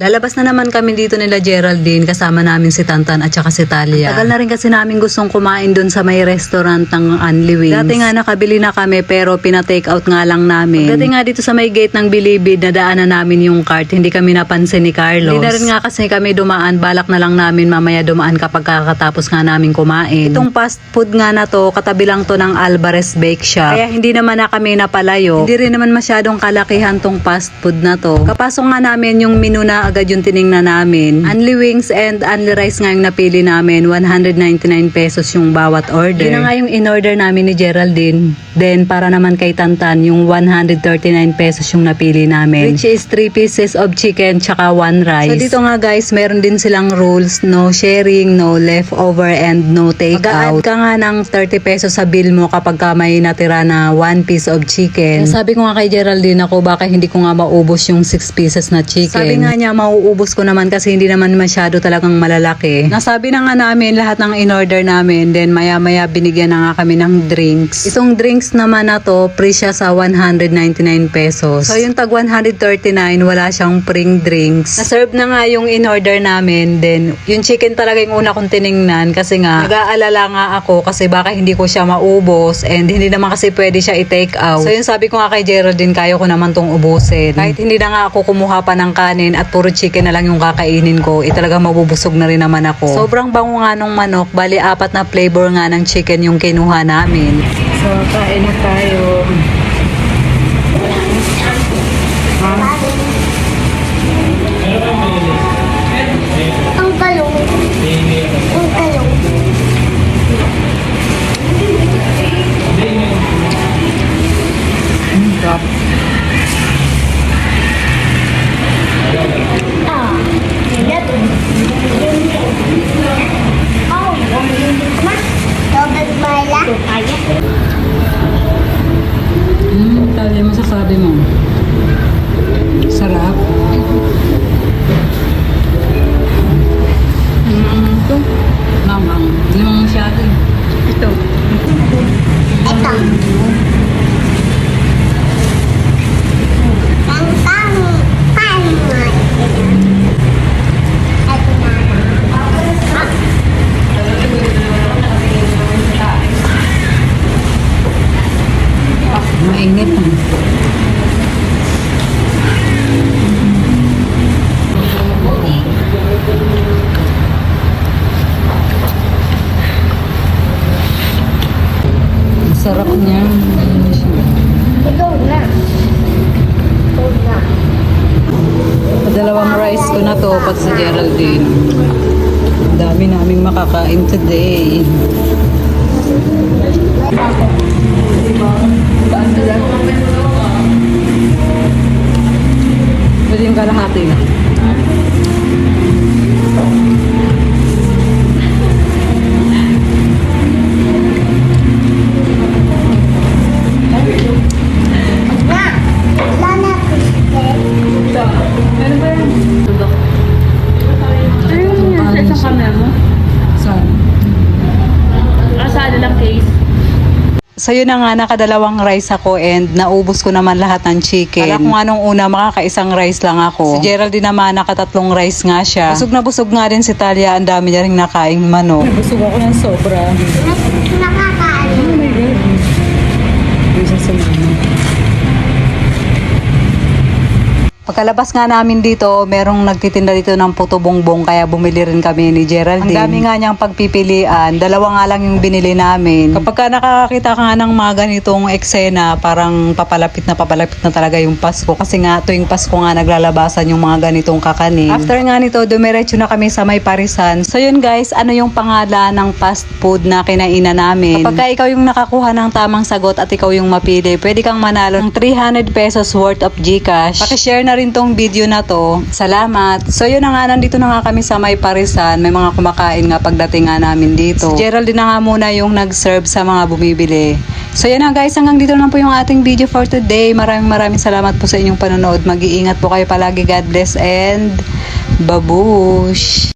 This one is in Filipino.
Lalabas na naman kami dito nila Geraldine kasama namin si Tantan at saka si Talia. Tagal na rin kasi namin gustong kumain dun sa may restaurant ng Unli Wings. Dati nga nakabili na kami pero pina-take out nga lang namin. Dati nga dito sa may gate ng Bilibid na daanan namin yung cart, hindi kami napansin ni Carlos. Hindi na rin nga kasi kami dumaan, balak na lang namin mamaya dumaan kapag kakatapos nga namin kumain. Itong fast food nga na to, katabi lang to ng Alvarez Bake Shop. Kaya hindi naman na kami napalayo. Hindi rin naman masyadong kalakihan tong fast food na to. Kapasok nga namin yung menu na agad yung tiningnan namin. Unli wings and unli rice nga yung napili namin. 199 pesos yung bawat order. Yun na nga yung in-order namin ni Geraldine. Then para naman kay Tantan, yung 139 pesos yung napili namin. Which is 3 pieces of chicken tsaka 1 rice. So dito nga guys, meron din silang rules. No sharing, no leftover, and no take out. ka nga ng 30 pesos sa bill mo kapag ka may natira na 1 piece of chicken. Kaya sabi ko nga kay Geraldine ako, baka hindi ko nga maubos yung 6 pieces na chicken. Sabi nga niya, mauubos ko naman kasi hindi naman masyado talagang malalaki. Nasabi na nga namin lahat ng in-order namin. Then maya-maya binigyan na nga kami ng drinks. Itong drinks naman na to, free siya sa 199 pesos. So yung tag 139, wala siyang pring drinks. Na-serve na nga yung in-order namin. Then yung chicken talaga yung una kong tiningnan kasi nga nag-aalala nga ako kasi baka hindi ko siya maubos and hindi naman kasi pwede siya i-take out. So yun sabi ko nga kay Geraldine, kaya ko naman tong ubusin. Kahit hindi na nga ako kumuha pa ng kanin at puro chicken na lang yung kakainin ko, eh talaga mabubusog na rin naman ako. Sobrang bango nga nung manok, bali apat na flavor nga ng chicken yung kinuha namin. So kain na tayo. Ang sabe, não. Sarap niya. Dalawang rice ko na to pag sa Geraldine. Ang dami naming makakain today. Yun na nga, nakadalawang rice ako and naubos ko naman lahat ng chicken. Kala ko nga nung una, makakaisang rice lang ako. Si Geraldine naman, nakatatlong rice nga siya. Busog na busog nga din si Talia, ang dami niya rin nakaing manok. Busog ako ng sobra. Pagkalabas nga namin dito, merong nagtitinda dito ng puto bongbong kaya bumili rin kami ni Geraldine. Ang dami nga niyang pagpipilian. Dalawa nga lang yung binili namin. Kapag ka nakakakita ka nga ng mga ganitong eksena, parang papalapit na papalapit na talaga yung Pasko. Kasi nga tuwing Pasko nga naglalabasan yung mga ganitong kakanin. After nga nito, dumiretso na kami sa may parisan. So yun guys, ano yung pangalan ng fast food na kinainan namin? Kapag ka ikaw yung nakakuha ng tamang sagot at ikaw yung mapili, pwede kang manalo ng 300 pesos worth of Gcash. Pakishare na rin tong video na to. Salamat. So yun na nga, nandito na nga kami sa may parisan. May mga kumakain nga pagdating nga namin dito. Si Geraldine na nga muna yung nag-serve sa mga bumibili. So yan na guys, hanggang dito lang po yung ating video for today. Maraming maraming salamat po sa inyong panonood. Mag-iingat po kayo palagi. God bless and babush!